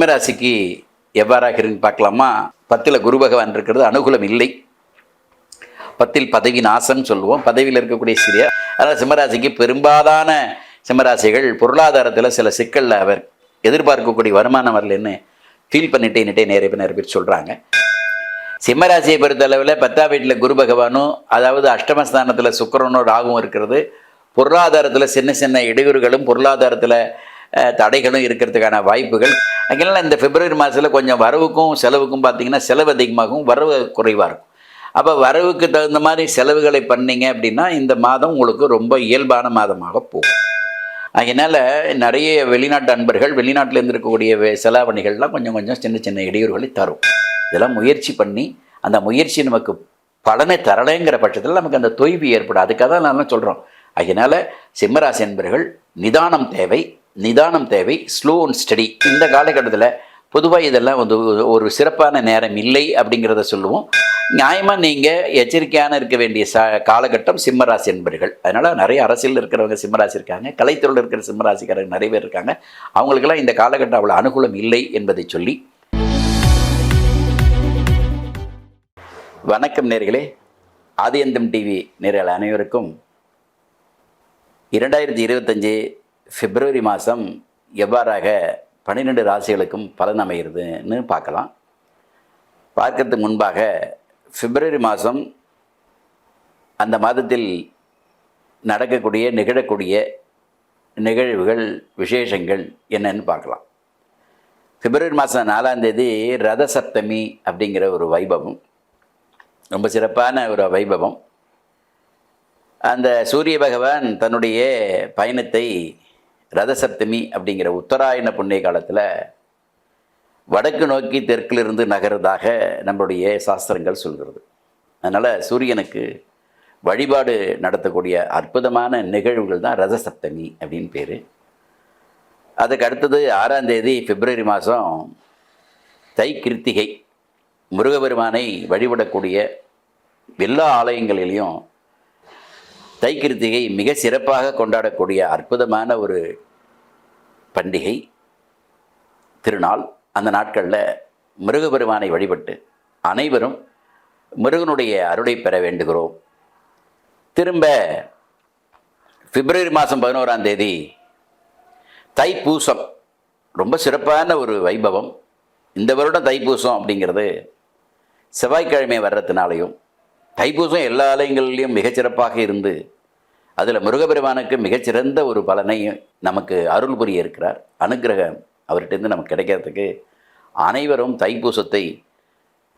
சிம்மராசிக்கு எவ்வாறாக இருக்குன்னு பார்க்கலாமா? பத்தில் குரு பகவான் இருக்கிறது அனுகூலம் இல்லை. பத்தில் பதவி நாசம் சொல்லுவோம். பதவியில் இருக்கக்கூடிய சிறிய அதனால் சிம்மராசிக்கு பெரும்பாலான சிம்மராசிகள் பொருளாதாரத்தில் சில சிக்கலில் அவர் எதிர்பார்க்கக்கூடிய வருமானம் வரலன்னு ஃபீல் பண்ணிட்டே நிட்டே நிறைய பேர் நிறைய பேர் சொல்கிறாங்க சிம்மராசியை பொறுத்தளவில் பத்தாம் வீட்டில் குரு பகவானும் அதாவது அஷ்டமஸ்தானத்தில் சுக்கரனோட ராகும் இருக்கிறது. பொருளாதாரத்தில் சின்ன சின்ன இடையூறுகளும் பொருளாதாரத்தில் தடைகளும் இருக்கிறதுக்கான வாய்ப்புகள். அதனால இந்த பிப்ரவரி மாதத்தில் கொஞ்சம் வரவுக்கும் செலவுக்கும் பார்த்தீங்கன்னா செலவு அதிகமாகவும் வரவு குறைவாக இருக்கும். அப்போ வரவுக்கு தகுந்த மாதிரி செலவுகளை பண்ணீங்க அப்படின்னா இந்த மாதம் உங்களுக்கு ரொம்ப இயல்பான மாதமாக போகும். அதனால் நிறைய வெளிநாட்டு அன்பர்கள் வெளிநாட்டிலேருந்து இருக்கக்கூடிய செலாவணிகள்லாம் கொஞ்சம் கொஞ்சம் சின்ன சின்ன இடையூறுகளை தரும். இதெல்லாம் முயற்சி பண்ணி அந்த முயற்சி நமக்கு பலனை தரலைங்கிற பட்சத்தில் நமக்கு அந்த தொய்வு ஏற்படும். அதுக்காக தான் நான் சொல்கிறோம் அதனால் சிம்மராசி என்பர்கள் நிதானம் தேவை நிதானம் தேவை ஸ்லோ அண்ட் ஸ்டடி இந்த காலகட்டத்தில் பொதுவாக இதெல்லாம் வந்து ஒரு- சிறப்பான நேரம் இல்லை அப்படிங்கிறத சொல்லுவோம். நியாயமாக நீங்கள் எச்சரிக்கையான இருக்க வேண்டிய ச காலகட்டம் சிம்மராசி என்பர்கள். அதனால் நிறைய அரசியல் இருக்கிறவங்க சிம்மராசி இருக்காங்க. கலைத்துறையில் இருக்கிற சிம்மராசிக்காரங்க நிறைய பேர் இருக்காங்க. அவங்களுக்கெல்லாம் இந்த காலகட்டம் அவ்வளோ அனுகூலம் இல்லை என்பதை சொல்லி. வணக்கம் நேர்களே. ஆதியந்தம் டிவி நேர்கள் அனைவருக்கும் இரண்டாயிரத்தி இருபத்தஞ்சு பிப்ரவரி மாதம் எவ்வாறாக பன்னிரெண்டு ராசிகளுக்கும் பலன் அமைகிறதுன்னு பார்க்கலாம். பார்க்கறதுக்கு முன்பாக பிப்ரவரி மாதம் அந்த மாதத்தில் நடக்கக்கூடிய நிகழக்கூடிய நிகழ்வுகள் விசேஷங்கள் என்னன்னு பார்க்கலாம். பிப்ரவரி மாதம் நாலாம் தேதி ரத சப்தமி அப்படிங்கிற ஒரு வைபவம். ரொம்ப சிறப்பான ஒரு வைபவம். அந்த சூரிய பகவான் தன்னுடைய பயணத்தை ரதசப்தமி அப்படிங்கிற உத்தராயண புண்ணிய காலத்தில் வடக்கு நோக்கி தெற்கிலிருந்து நகர்றதாக நம்மளுடைய சாஸ்திரங்கள் சொல்கிறது. அதனால் சூரியனுக்கு வழிபாடு நடத்தக்கூடிய அற்புதமான நிகழ்வுகள் தான் ரதசப்தமி அப்படின்னு பேர். அதுக்கு அடுத்தது ஆறாம் தேதி பிப்ரவரி மாதம் தை கிருத்திகை முருகபெருமானை வழிபடக்கூடிய எல்லா ஆலயங்களிலையும் தைக்கிருத்திகை மிக சிறப்பாக கொண்டாடக்கூடிய அற்புதமான ஒரு பண்டிகை திருநாள் அந்த நாட்களில் முருகபெருமானை வழிபட்டு அனைவரும் முருகனுடைய அருளை பெற வேண்டுகிறோம். திரும்ப பிப்ரவரி மாதம் பதினோராம் தேதி தைப்பூசம். ரொம்ப சிறப்பான ஒரு வைபவம். இந்த வருடம் தைப்பூசம் அப்படிங்கிறது செவ்வாய்க்கிழமை வர்றதுனாலையும் தைப்பூசம் எல்லா ஆலயங்களிலையும் மிகச்சிறப்பாக இருந்து அதில் முருகபெருமானுக்கு மிகச்சிறந்த ஒரு பலனை நமக்கு அருள் புரிய இருக்கிறார். அனுக்கிரகம் அவர்கிட்டருந்து நமக்கு கிடைக்கிறதுக்கு அனைவரும் தைப்பூசத்தை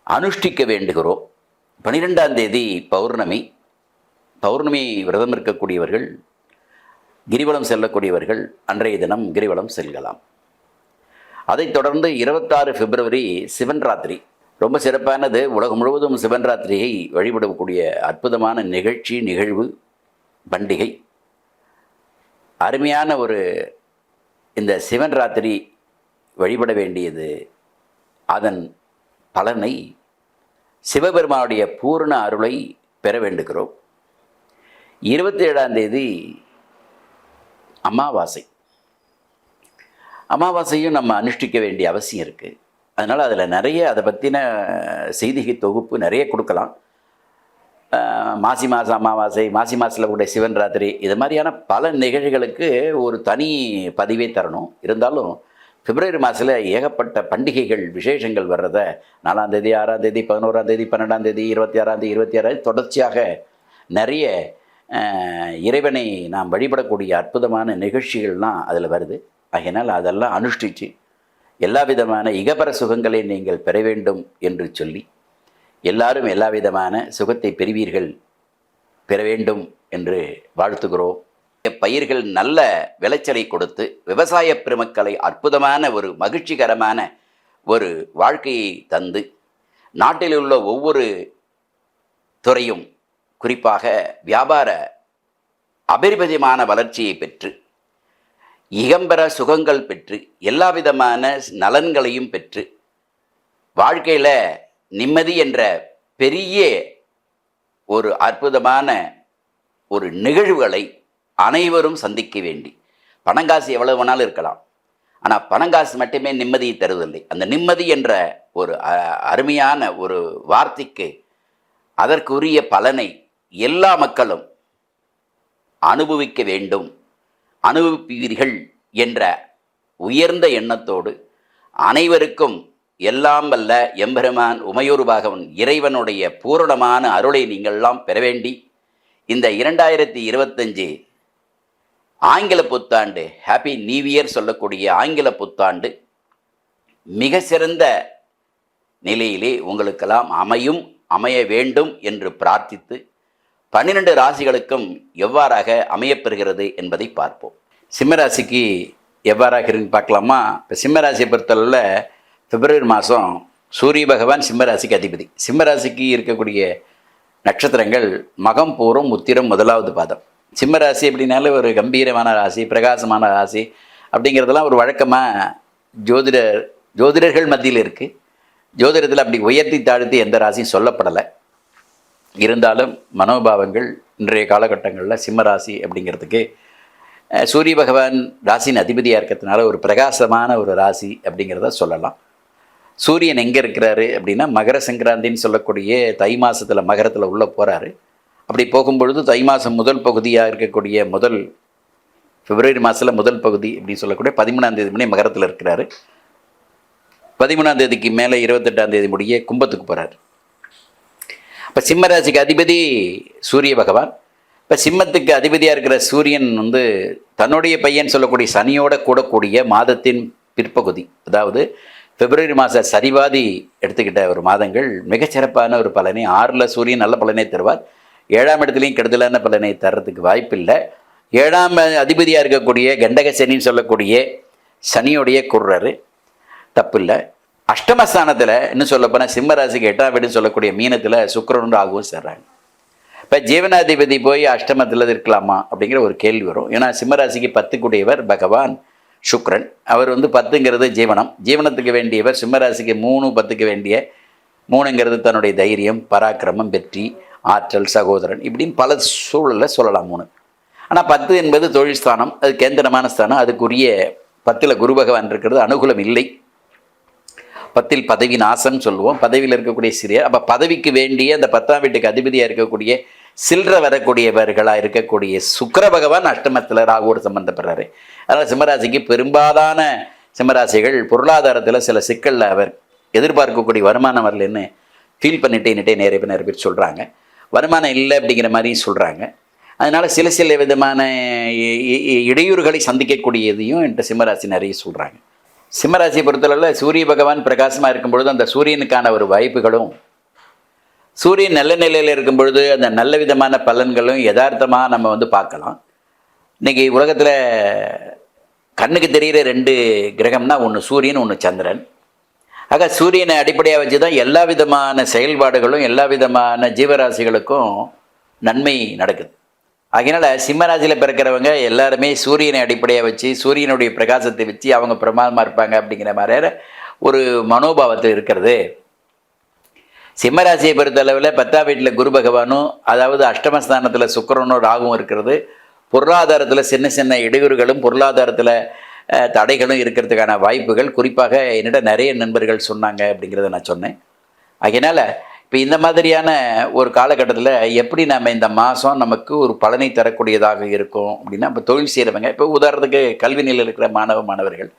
அனுஷ்டிக்க வேண்டுகிறோம். பனிரெண்டாம் தேதி பௌர்ணமி. பௌர்ணமி விரதம் இருக்கக்கூடியவர்கள் கிரிவலம் செல்லக்கூடியவர்கள் அன்றைய தினம் கிரிவலம் செல்லலாம் அதைத் தொடர்ந்து இருபத்தாறு பிப்ரவரி சிவன் ராத்திரி ரொம்ப சிறப்பானது. உலகம் முழுவதும் சிவன் ராத்திரியை வழிபடக்கூடிய அற்புதமான நிகழ்ச்சி நிகழ்வு. பண்டிகை. அருமையான ஒரு இந்த சிவன் ராத்திரி வழிபட வேண்டியது அதன் பலனை சிவபெருமானுடைய பூரண அருளை பெற வேண்டுகிறோம். இருபத்தி ஏழாம் தேதி அமாவாசை. அமாவாசையும் நம்ம அனுஷ்டிக்க வேண்டிய அவசியம் இருக்குது அதனால் அதில் நிறைய அதை பற்றின செய்திகை தொகுப்பு நிறைய கொடுக்கலாம். மாசி மாதம் அமாவாசை மாசி மாசத்தில் கூட சிவன் ராத்திரி இது மாதிரியான பல நிகழ்வுகளுக்கு ஒரு தனி பதிவே தரணும். இருந்தாலும் பிப்ரவரி மாதத்தில் ஏகப்பட்ட பண்டிகைகள் விசேஷங்கள் வர்றத நாலாம் தேதி ஆறாம் தேதி பதினோராம் தேதி பன்னெண்டாம் தேதி இருபத்தி ஆறாம் தேதி இருபத்தி ஆறாம் தொடர்ச்சியாக நிறைய இறைவனை நாம் வழிபடக்கூடிய அற்புதமான நிகழ்ச்சிகள்லாம் அதில் வருது. அதனால் அதெல்லாம் அனுஷ்டிச்சு எல்லா விதமான இகபர சுகங்களை நீங்கள் பெற வேண்டும் என்று சொல்லி எல்லாரும் எல்லா விதமான சுகத்தை பெறுவீர்கள் பெற வேண்டும் என்று வாழ்த்துகிறோம். பயிர்கள் நல்ல விளைச்சலை கொடுத்து விவசாய பெருமக்களை அற்புதமான ஒரு மகிழ்ச்சிகரமான ஒரு வாழ்க்கையை தந்து நாட்டில் உள்ள ஒவ்வொரு துறையும் குறிப்பாக வியாபார அபரிமிதமான வளர்ச்சியை பெற்று இகம்பர சுகங்கள் பெற்று எல்லா விதமான நலன்களையும் பெற்று வாழ்க்கையில் நிம்மதி என்ற பெரிய ஒரு அற்புதமான ஒரு நிகழ்வுகளை அனைவரும் சந்திக்க வேண்டி. பணங்காசு எவ்வளவு வேணாலும் இருக்கலாம். ஆனால் பணங்காசு மட்டுமே நிம்மதியை தருவதில்லை. அந்த நிம்மதி என்ற ஒரு அ- அருமையான ஒரு வார்த்தைக்கு அதற்குரிய பலனை எல்லா மக்களும் அனுபவிக்க வேண்டும். அனுபவிப்பீர்கள் என்ற உயர்ந்த எண்ணத்தோடு அனைவருக்கும் எல்லாம் வல்ல எம்பெருமான் உமையூர் பாகவன் இறைவனுடைய பூரணமான அருளை நீங்கள்லாம் பெற வேண்டி இந்த இரண்டாயிரத்தி இருபத்தஞ்சு ஆங்கில புத்தாண்டு ஹாப்பி நியூ இயர் சொல்லக்கூடிய ஆங்கில புத்தாண்டு மிக சிறந்த நிலையிலே உங்களுக்கெல்லாம் அமையும் அமைய வேண்டும் என்று பிரார்த்தித்து பன்னிரண்டு ராசிகளுக்கும் எவ்வாறாக அமையப்பெறுகிறது என்பதை பார்ப்போம். சிம்மராசிக்கு எவ்வாறாக இருக்குன்னு பார்க்கலாமா? இப்போ சிம்மராசியை பொறுத்தளவில் பிப்ரவரி மாதம் சூரிய பகவான் சிம்மராசிக்கு அதிபதி. சிம்மராசிக்கு இருக்கக்கூடிய நட்சத்திரங்கள் மகம் பூரம் உத்திரம் முதலாவது பாதம். சிம்மராசி அப்படின்னாலே ஒரு கம்பீரமான ராசி பிரகாசமான ராசி அப்படிங்கிறதெல்லாம் ஒரு வழக்கமாக ஜோதிடர் ஜோதிடர்கள் மத்தியில் இருக்குது ஜோதிடத்தில் அப்படி உயர்த்தி தாழ்த்தி எந்த ராசியும் சொல்லப்படலை. இருந்தாலும் மனோபாவங்கள் இன்றைய காலகட்டங்களில் சிம்மராசி அப்படிங்கிறதுக்கு சூரிய பகவான் ராசியின் அதிபதியாக இருக்கிறதுனால ஒரு பிரகாசமான ஒரு ராசி அப்படிங்கிறத சொல்லலாம். சூரியன் எங்கே இருக்கிறாரு அப்படின்னா மகர சங்கராந்தின்னு சொல்லக்கூடிய தை மாதத்தில் மகரத்தில் உள்ளே போகிறாரு அப்படி போகும்பொழுது தை மாதம் முதல் பகுதியாக இருக்கக்கூடிய முதல் பிப்ரவரி மாதத்தில் முதல் பகுதி அப்படின்னு சொல்லக்கூடிய பதிமூணாம் தேதி மணி மகரத்தில் இருக்கிறாரு. பதிமூணாம் தேதிக்கு மேலே இருபத்தெட்டாம் தேதி முடிய கும்பத்துக்கு போகிறார் இப்போ சிம்மராசிக்கு அதிபதி சூரிய பகவான். இப்போ சிம்மத்துக்கு அதிபதியாக இருக்கிற சூரியன் வந்து தன்னுடைய பையன் சொல்லக்கூடிய சனியோட கூடக்கூடிய மாதத்தின் பிற்பகுதி. அதாவது பிப்ரவரி மாத சரிவாதி எடுத்துக்கிட்ட ஒரு மாதங்கள் மிகச்சிறப்பான ஒரு பலனை ஆறில் சூரியன் நல்ல பலனை தருவார். ஏழாம் இடத்துலையும் கெடுதலான பலனை தர்றதுக்கு வாய்ப்பில்லை. ஏழாம் அதிபதியாக இருக்கக்கூடிய கண்டக சனின்னு சொல்லக்கூடிய சனியோடைய குர்றாரு தப்பில்லை. அஷ்டமஸ்தானத்தில் இன்னும் சொல்லப்போனால் சிம்மராசிக்கு எட்டாம் வீடுன்னு சொல்லக்கூடிய மீனத்தில் சுக்கிரனும் ராகுவும் சேர்றாங்க. இப்போ ஜீவனாதிபதி போய் அஷ்டமத்தில் இருக்கலாமா அப்படிங்கிற ஒரு கேள்வி வரும். ஏன்னா சிம்மராசிக்கு பத்துக்குடையவர் பகவான். சுக்ரன். அவர் வந்து பத்துங்கிறது ஜீவனம். ஜீவனத்துக்கு வேண்டியவர் சிம்மராசிக்கு மூணு பத்துக்கு வேண்டிய மூணுங்கிறது தன்னுடைய தைரியம் பராக்கிரமம் வெற்றி ஆற்றல் சகோதரன் இப்படின்னு பல சூழலில் சொல்லலாம் மூணு. ஆனால் பத்து என்பது தொழில் ஸ்தானம் அது கேந்திரமான ஸ்தானம் அதுக்குரிய பத்தில் குரு பகவான் இருக்கிறது அனுகூலம் இல்லை. பத்தில் பதவி நாசம் சொல்லுவோம் பதவியில் இருக்கக்கூடிய சிறிய அப்போ பதவிக்கு வேண்டிய அந்த பத்தாம் வீட்டுக்கு அதிபதியாக இருக்கக்கூடிய சில்லற வரக்கூடியவர்களாக இருக்கக்கூடிய சுக்கர பகவான் அஷ்டமத்தில் ராகுவோடு சம்பந்தப்படுறாரு. அதனால் சிம்மராசிக்கு பெரும்பாலான சிம்மராசிகள் பொருளாதாரத்தில் சில சிக்கலில் அவர் எதிர்பார்க்கக்கூடிய வருமானம் வரலன்னு ஃபீல் பண்ணிட்டேன்னுட்டே நிறைய பேர் நிறைய பேர் சொல்கிறாங்க வருமானம் இல்லை அப்படிங்கிற மாதிரியும் சொல்கிறாங்க அதனால் சில சில விதமான இடையூறுகளை சந்திக்கக்கூடியதையும் என்கிட்ட சிம்மராசி நிறைய சொல்கிறாங்க சிம்மராசியை பொறுத்தளவில் சூரிய பகவான் பிரகாசமாக இருக்கும் பொழுது அந்த சூரியனுக்கான ஒரு வாய்ப்புகளும் சூரியன் நல்ல நிலையில் இருக்கும் பொழுது அந்த நல்ல விதமான பலன்களும் யதார்த்தமாக நம்ம வந்து பார்க்கலாம். இன்றைக்கி உலகத்தில் கண்ணுக்கு தெரிகிற ரெண்டு கிரகம்னா ஒன்று சூரியன் ஒன்று சந்திரன். ஆக சூரியனை அடிப்படையாக வச்சு தான் எல்லா விதமான செயல்பாடுகளும் எல்லா விதமான ஜீவராசிகளுக்கும் நன்மை நடக்குது. அதனால் சிம்மராசியில் பிறக்கிறவங்க எல்லாருமே சூரியனை அடிப்படையாக வச்சு சூரியனுடைய பிரகாசத்தை வச்சு அவங்க பிரமாதமாக இருப்பாங்க அப்படிங்கிற மாதிரியான ஒரு மனோபாவத்தில் இருக்கிறது. சிம்மராசியை பொறுத்தளவில் பத்தாம் வீட்டில் குரு பகவானும் அதாவது அஷ்டமஸ்தானத்தில் சுக்கரனும் ராகும் இருக்கிறது. பொருளாதாரத்தில் சின்ன சின்ன இடையூறுகளும் பொருளாதாரத்தில் தடைகளும் இருக்கிறதுக்கான வாய்ப்புகள். குறிப்பாக என்னிட நிறைய நண்பர்கள் சொன்னாங்க அப்படிங்கிறத நான் சொன்னேன். அதனால் இப்போ இந்த மாதிரியான ஒரு காலகட்டத்தில் எப்படி நம்ம இந்த மாதம் நமக்கு ஒரு பலனை தரக்கூடியதாக இருக்கும் அப்படின்னா இப்போ தொழில் செய்கிறவங்க இப்போ உதாரணத்துக்கு கல்வி நிலையில் இருக்கிற மாணவ மாணவர்கள்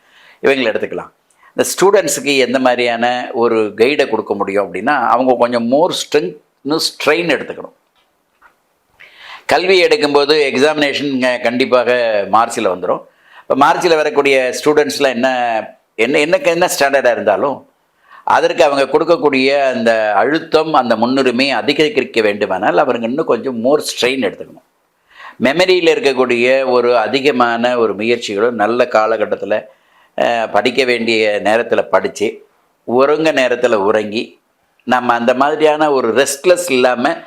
இவங்களை எடுத்துக்கலாம். இந்த ஸ்டூடெண்ட்ஸுக்கு எந்த மாதிரியான ஒரு கைடை கொடுக்க முடியும் அப்படின்னா அவங்க கொஞ்சம் மோர் ஸ்ட்ரென்த் ஸ்ட்ரெயின் எடுத்துக்கணும். கல்வி எடுக்கும்போது எக்ஸாமினேஷன் கண்டிப்பாக மார்ச்சில் வந்துடும் இப்போ மார்ச்சில் வரக்கூடிய ஸ்டூடெண்ட்ஸ்லாம் என்ன என்ன என்னக்கு என்ன ஸ்டாண்டர்டாக இருந்தாலும் அதற்கு அவங்க கொடுக்கக்கூடிய அந்த அழுத்தம் அந்த முன்னுரிமை அதிகரிக்க வேண்டுமானால் அவருங்க இன்னும் கொஞ்சம் மோர் ஸ்ட்ரெயின் எடுத்துக்கணும். மெமரியில் இருக்கக்கூடிய ஒரு அதிகமான ஒரு முயற்சிகளும் நல்ல காலகட்டத்தில் படிக்க வேண்டிய நேரத்தில் படித்து உறங்க நேரத்தில் உறங்கி நம்ம அந்த மாதிரியான ஒரு ரெஸ்ட்லெஸ் இல்லாமல்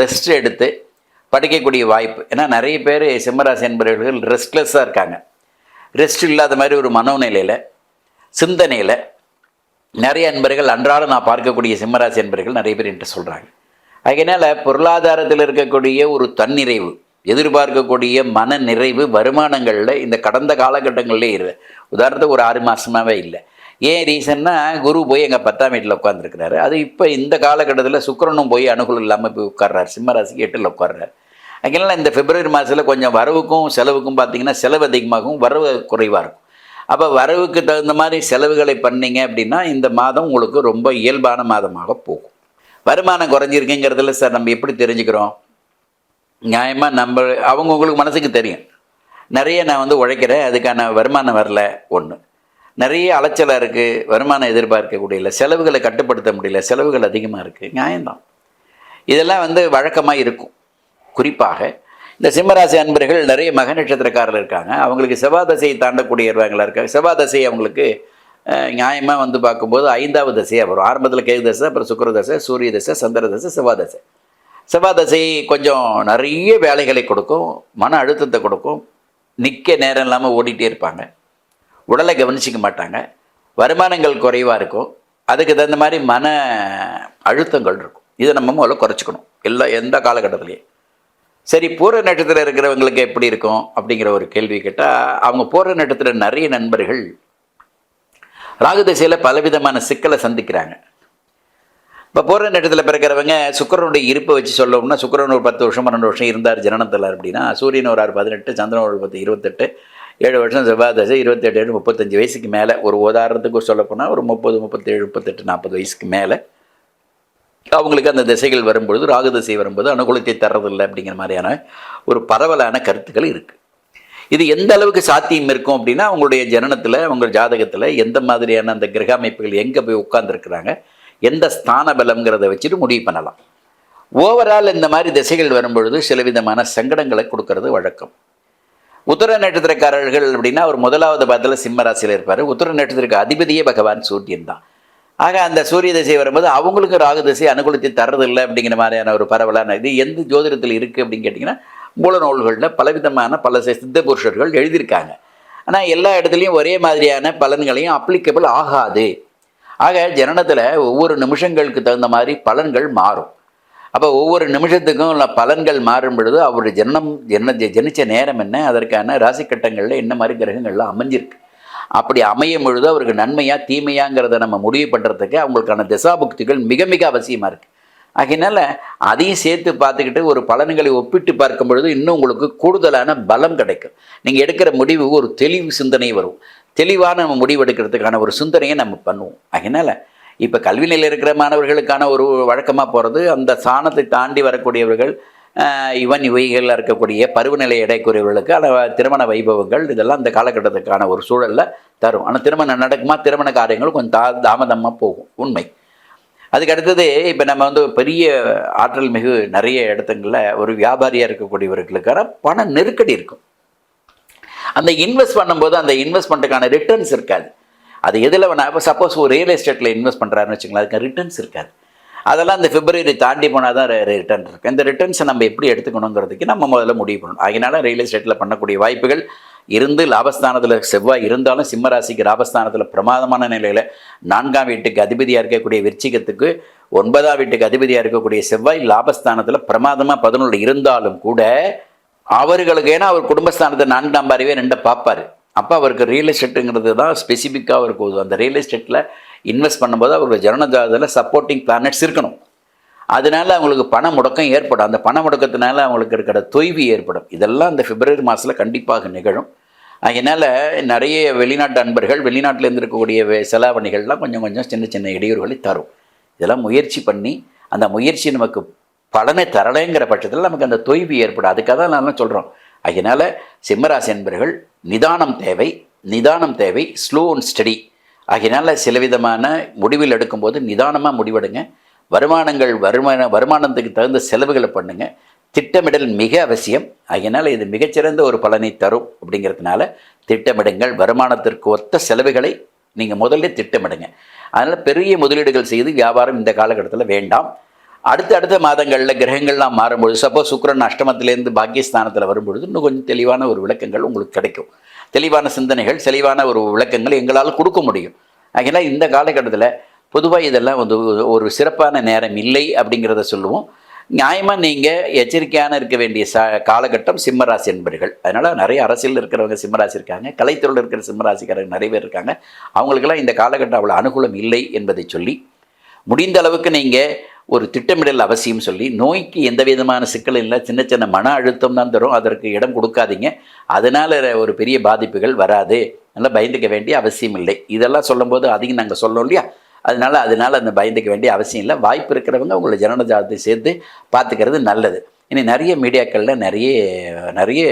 ரெஸ்ட் எடுத்து படிக்கக்கூடிய வாய்ப்பு. ஏன்னா நிறைய பேர் சிம்மராசி என்பவர்கள் ரெஸ்ட்லெஸ்ஸாக இருக்காங்க. ரெஸ்ட் இல்லாத மாதிரி ஒரு மனோநிலையில் சிந்தனையில் நிறைய அன்பர்கள் அன்றாடம் நான் பார்க்கக்கூடிய சிம்மராசி அன்பர்கள் நிறைய பேர் என்று சொல்கிறாங்க அதனால் பொருளாதாரத்தில் இருக்கக்கூடிய ஒரு தன்னிறைவு எதிர்பார்க்கக்கூடிய மன நிறைவு வருமானங்களில் இந்த கடந்த காலகட்டங்கள்லே இல்லை உதாரணத்துக்கு ஒரு ஆறு மாதமாகவே இல்லை. ஏன் ரீசன்னா குரு போய் எங்கள் பத்தாம் வீட்டில் உட்காந்துருக்கிறாரு அது இப்போ இந்த காலகட்டத்தில் சுக்கிரனும் போய் அனுகூலம் இல்லாமல் போய் உட்கார்றாரு சிம்மராசிக்கு எட்டில் உட்கார்றாரு. அதனால இந்த பிப்ரவரி மாதத்தில் கொஞ்சம் வரவுக்கும் செலவுக்கும் பார்த்தீங்கன்னா செலவு அதிகமாகவும் வரவு குறைவாக இருக்கும். அப்போ வரவுக்கு தகுந்த மாதிரி செலவுகளை பண்ணீங்க அப்படின்னா இந்த மாதம் உங்களுக்கு ரொம்ப இயல்பான மாதமாக போகும். வருமானம் குறைஞ்சிருக்குங்கிறதுல சார் நம்ம எப்படி தெரிஞ்சுக்கிறோம்? நியாயமாக நம்ம அவங்க உங்களுக்கு மனசுக்கு தெரியும். நிறைய நான் வந்து உழைக்கிறேன் அதுக்கான வருமானம் வரல ஒன்று நிறைய அலைச்சலாக இருக்குது வருமானம் எதிர்பார்க்கக்கூடிய இல்லை செலவுகளை கட்டுப்படுத்த முடியல செலவுகள் அதிகமாக இருக்குது நியாயம்தான். இதெல்லாம் வந்து வழக்கமாக இருக்கும். குறிப்பாக இந்த சிம்மராசி அன்பர்கள் நிறைய மக நட்சத்திரக்காரர்கள் இருக்காங்க அவங்களுக்கு செவ்வாதசையை தாண்டக்கூடியவர்களாக இருக்காங்க செவ்வாதசை அவங்களுக்கு நியாயமாக வந்து பார்க்கும்போது ஐந்தாவது தசையாக வரும். ஆரம்பத்தில் கேது தசை அப்புறம் சுக்கிர தசை சூரிய தசை சந்திர தசை செவ்வாதசை செவ்வாதசை கொஞ்சம் நிறைய வேலைகளை கொடுக்கும் மன அழுத்தத்தை கொடுக்கும். நிற்க நேரம் இல்லாமல் ஓடிட்டே இருப்பாங்க. உடலை கவனிச்சிக்க மாட்டாங்க. வருமானங்கள் குறைவாக இருக்கும். அதுக்கு தகுந்த மாதிரி மன அழுத்தங்கள் இருக்கும். இதை நம்ம முதல்ல குறைச்சிக்கணும். எல்லா எந்த காலகட்டத்துலேயும் சரி பூர நட்சத்திரம் இருக்கிறவங்களுக்கு எப்படி இருக்கும்? அப்படிங்கிற ஒரு கேள்வி கேட்டால் அவங்க பூர நட்சத்திர நிறைய நண்பர்கள் ராகு திசையில் பலவிதமான சிக்கலை சந்திக்கிறாங்க. இப்போ போகிற நேரத்தில் பிறக்கிறவங்க சுக்கரனுடைய இருப்பை வச்சு சொல்லணும்னா சுக்கரன் ஒரு பத்து வருஷம் பன்னெண்டு வருஷம் இருந்தார் ஜனனத்தில் அப்படின்னா சூரியன் ஒரு ஆறு பதினெட்டு சந்திரன் ஒரு பத்து இருபத்தெட்டு ஏழு வருஷம் செவ்வாதசை இருபத்தெட்டு ஏழு முப்பத்தஞ்சு வயசுக்கு மேலே ஒரு உதாரணத்துக்கு சொல்லப்போனால் ஒரு முப்பது முப்பத்தேழு முப்பத்தெட்டு நாற்பது வயசுக்கு மேலே அவங்களுக்கு அந்த திசைகள் வரும்பொழுது ராகு திசை வரும்போது அனுகூலத்தை தர்றதில்லை அப்படிங்கிற மாதிரியான ஒரு பரவலான கருத்துக்கள் இருக்குது இது எந்த அளவுக்கு சாத்தியம் இருக்கும் அப்படின்னா அவங்களுடைய ஜனனத்தில் அவங்க ஜாதகத்தில் எந்த மாதிரியான அந்த கிரக அமைப்புகள் எங்கே போய் உட்கார்ந்துருக்குறாங்க எந்த ஸ்தான பலம்ங்கிறத வச்சுட்டு முடிவு பண்ணலாம். ஓவரால் இந்த மாதிரி திசைகள் வரும்பொழுது சில விதமான சங்கடங்களை கொடுக்கறது வழக்கம். உத்தர நட்சத்திரக்காரர்கள் அப்படின்னா அவர் முதலாவது பாதத்தில் சிம்மராசியில் இருப்பார். உத்தர நட்சத்திரக்கு அதிபதியே பகவான் சூரியன் தான். ஆக அந்த சூரிய திசை வரும்போது அவங்களுக்கு ராகு திசை அனுகூலத்தை தர்றதில்லை அப்படிங்கிற மாதிரியான ஒரு பரவலான இது எந்த ஜோதிடத்தில் இருக்குது அப்படின்னு கேட்டிங்கன்னா மூல நூல்களில் பலவிதமான பல சித்த புருஷர்கள் எழுதியிருக்காங்க. ஆனால் எல்லா இடத்துலையும் ஒரே மாதிரியான பலன்களையும் அப்ளிகபிள் ஆகாது. ஆக ஜனனத்தில் ஒவ்வொரு நிமிஷங்களுக்கு தகுந்த மாதிரி பலன்கள் மாறும். அப்போ ஒவ்வொரு நிமிஷத்துக்கும் உள்ள பலன்கள் மாறும் பொழுது அவருடைய ஜனனம் ஜன ஜனித்த நேரம் என்ன? அதற்கான ராசி கட்டங்களில் என்ன மாதிரி கிரகங்கள்லாம் அமைஞ்சிருக்கு? அப்படி அமையும் பொழுது அவருக்கு நன்மையா தீமையாங்கிறத நம்ம முடிவு பண்ணுறதுக்கு அவங்களுக்கான திசாபுக்திகள் மிக மிக அவசியமாக இருக்குது ஆகையினால அதையும் சேர்த்து பார்த்துக்கிட்டு ஒரு பலன்களை ஒப்பிட்டு பார்க்கும் பொழுது இன்னும் உங்களுக்கு கூடுதலான பலம் கிடைக்கும். நீங்கள் எடுக்கிற முடிவு ஒரு தெளிவு சிந்தனை வரும். தெளிவான நம்ம முடிவு எடுக்கிறதுக்கான ஒரு சிந்தனையை நம்ம பண்ணுவோம். அதனால் இப்போ கல்வி நிலையில் இருக்கிற மாணவர்களுக்கான ஒரு வழக்கமாக போகிறது அந்த சாணத்தை தாண்டி வரக்கூடியவர்கள் இவன் இவைகளில் இருக்கக்கூடிய பருவநிலை எடைக்குரியவர்களுக்கு ஆனால் திருமண வைபவங்கள் இதெல்லாம் இந்த காலகட்டத்துக்கான ஒரு சூழலில் தரும். ஆனால் திருமணம் நடக்குமா திருமண காரியங்கள் கொஞ்சம் தா தாமதமாக போகும். உண்மை. அதுக்கு அடுத்தது இப்போ நம்ம வந்து பெரிய ஆற்றல் மிகு நிறைய இடத்துங்களில் ஒரு வியாபாரியாக இருக்கக்கூடியவர்களுக்கான பண நெருக்கடி இருக்கும். அந்த இன்வெஸ்ட் பண்ணும்போது அந்த இன்வெஸ்ட்மெண்ட்டுக்கான ரிட்டர்ன்ஸ் இருக்காது. அது எதில் வேணா இப்போ சப்போஸ் ஒரு ரியல் எஸ்டேட்டில் இன்வெஸ்ட் பண்ணுறாருன்னு வச்சுங்களேன் அதுக்கு ரிட்டர்ன்ஸ் இருக்காது. அதெல்லாம் இந்த பிப்ரவரி தாண்டி போனால் தான் ரிட்டர்ன் இருக்குது இந்த ரிட்டர்ன்ஸை நம்ம எப்படி எடுத்துக்கணுங்கிறதுக்கு நம்ம முதல்ல முடிவு பண்ணணும். அதனால ரியல் எஸ்டேட்டில் பண்ணக்கூடிய வாய்ப்புகள் இருந்து லாபஸ்தானத்தில் செவ்வாய் இருந்தாலும் சிம்மராசிக்கு லாபஸ்தானத்தில் பிரமாதமான நிலையில் நான்காம் வீட்டுக்கு அதிபதியாக இருக்கக்கூடிய விருச்சிகத்துக்கு ஒன்பதாம் வீட்டுக்கு அதிபதியாக இருக்கக்கூடிய செவ்வாய் லாபஸ்தானத்தில் பிரமாதமாக பதினொன்று இருந்தாலும் கூட அவர்களுக்கு ஏன்னா அவர் குடும்பஸ்தானத்தை நான்காம் பாரிவே ரெண்டை பார்ப்பார். அப்போ அவருக்கு ரியல் எஸ்டேட்டுங்கிறது தான் ஸ்பெசிஃபிக்காக அவருக்கு அந்த ரியல் எஸ்டேட்டில் இன்வெஸ்ட் பண்ணும்போது அவருடைய ஜனனஜாதத்தில் சப்போர்ட்டிங் பிளானட்ஸ் இருக்கணும். அதனால அவங்களுக்கு பண முடக்கம் ஏற்படும். அந்த பண முடக்கத்தினால அவங்களுக்கு இருக்கிற தொய்வு ஏற்படும். இதெல்லாம் இந்த பிப்ரவரி மாதத்தில் கண்டிப்பாக நிகழும். அதனால் நிறைய வெளிநாட்டு அன்பர்கள் வெளிநாட்டிலேருந்து இருக்கக்கூடிய செலாவணிகள்லாம் கொஞ்சம் கொஞ்சம் சின்ன சின்ன இடையூறுகளை தரும். இதெல்லாம் முயற்சி பண்ணி அந்த முயற்சி நமக்கு பலனை தரலைங்கிற பட்சத்தில் நமக்கு அந்த தொய்வு ஏற்படும். அதுக்காக தான் நான் சொல்கிறோம் அதனால் சிம்மராசி அன்பர்கள் நிதானம் தேவை நிதானம் தேவை ஸ்லோ அண்ட் ஸ்டடி ஆகையினால சில விதமான முடிவில் எடுக்கும்போது நிதானமாக முடிவெடுங்க. வருமானங்கள் வருமான வருமானத்துக்கு தகுந்த செலவுகளை பண்ணுங்கள் திட்டமிடல் மிக அவசியம். அதனால் இது மிகச்சிறந்த ஒரு பலனை தரும் அப்படிங்கிறதுனால திட்டமிடுங்கள். வருமானத்திற்கு ஒத்த செலவுகளை நீங்கள் முதல்ல திட்டமிடுங்க. அதனால் பெரிய முதலீடுகள் செய்து வியாபாரம் இந்த காலகட்டத்தில் வேண்டாம். அடுத்த அடுத்த மாதங்களில் கிரகங்கள்லாம் மாறும்பொழுது சப்போஸ் சுக்கரன் அஷ்டமத்திலேருந்து பாக்கியஸ்தானத்தில் வரும்பொழுது இன்னும் கொஞ்சம் தெளிவான ஒரு விளக்கங்கள் உங்களுக்கு கிடைக்கும். தெளிவான சிந்தனைகள் தெளிவான ஒரு விளக்கங்கள் எங்களால் கொடுக்க முடியும். அதனால் இந்த காலகட்டத்தில் பொதுவாக இதெல்லாம் வந்து ஒரு சிறப்பான நேரம் இல்லை அப்படிங்கிறத சொல்லுவோம். நியாயமாக நீங்கள் எச்சரிக்கையான இருக்க வேண்டிய ச காலகட்டம் சிம்மராசி என்பர்கள் அதனால் நிறைய அரசியல் இருக்கிறவங்க சிம்மராசி இருக்காங்க. கலைத்துறையில் இருக்கிற சிம்மராசிக்காரங்க நிறைய பேர் இருக்காங்க. அவங்களுக்கெல்லாம் இந்த காலகட்டம் அவ்வளோ அனுகூலம் இல்லை என்பதை சொல்லி முடிந்த அளவுக்கு நீங்கள் ஒரு திட்டமிடல் அவசியம் சொல்லி நோய்க்கு எந்த விதமான சிக்கலும் இல்லை. சின்ன சின்ன மன அழுத்தம் தான் தரும். அதற்கு இடம் கொடுக்காதீங்க. அதனால் ஒரு பெரிய பாதிப்புகள் வராது. நல்லா பயந்துக்க வேண்டிய அவசியம் இல்லை. இதெல்லாம் சொல்லும்போது அதையும் நாங்கள் சொல்லோம் இல்லையா? அதனால அதனால் அந்த பயந்துக்க வேண்டிய அவசியம் இல்லை. வாய்ப்பு இருக்கிறவங்க உங்களை ஜனன ஜாதத்தை சேர்த்து பார்த்துக்கிறது நல்லது. இனி நிறைய மீடியாக்களில் நிறைய நிறைய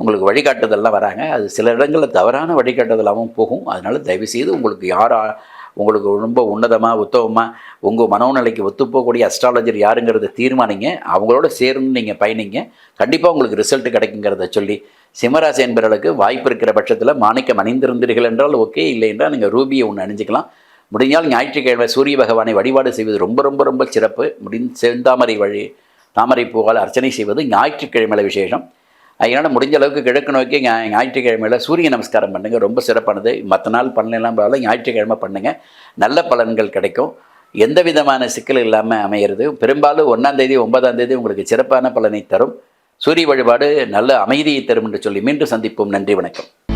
உங்களுக்கு வழிகாட்டுதல்லாம் வராங்க. அது சில இடங்களில் தவறான வழிகாட்டுதலாகவும் போகும். அதனால் தயவுசெய்து உங்களுக்கு யாரா உங்களுக்கு ரொம்ப உன்னதமாக உத்தவமாக உங்கள் மனோநிலைக்கு ஒத்துப்போகக்கூடிய அஸ்ட்ராலஜர் யாருங்கிறத தீர்மானிங்க. அவங்களோட சேர்ந்து நீங்கள் பயணிங்க. கண்டிப்பாக உங்களுக்கு ரிசல்ட் கிடைக்குங்கிறத சொல்லி சிம்மராசி என்பவர்களுக்கு வாய்ப்பு இருக்கிற பட்சத்தில் மாணிக்கம் அணிந்திருந்தீர்கள் என்றால் ஓகே இல்லை என்றால் நீங்கள் ரூபியை ஒன்று அணிஞ்சிக்கலாம். முடிஞ்சால் ஞாயிற்றுக்கிழமை சூரிய பகவானை வழிபாடு செய்வது ரொம்ப ரொம்ப ரொம்ப சிறப்பு. முடிந் செந்தாமரை வழி தாமரை பூவால் அர்ச்சனை செய்வது ஞாயிற்றுக்கிழமையில விசேஷம். அதனால் முடிஞ்ச அளவுக்கு கிழக்கு நோக்கி ஞாயிற்றுக்கிழமையில் ஞாயிற்றுக்கிழமையில சூரிய நமஸ்காரம் பண்ணுங்கள் ரொம்ப சிறப்பானது. மற்ற நாள் பண்ணலாம் பரவாயில்ல. ஞாயிற்றுக்கிழமை பண்ணுங்கள் நல்ல பலன்கள் கிடைக்கும். எந்த விதமான சிக்கல் இல்லாமல் அமையிறது. பெரும்பாலும் ஒன்றாந்தேதி ஒன்பதாந்தேதி உங்களுக்கு சிறப்பான பலனை தரும். சூரிய வழிபாடு நல்ல அமைதியை தரும் என்று சொல்லி மீண்டும் சந்திப்போம். நன்றி வணக்கம்.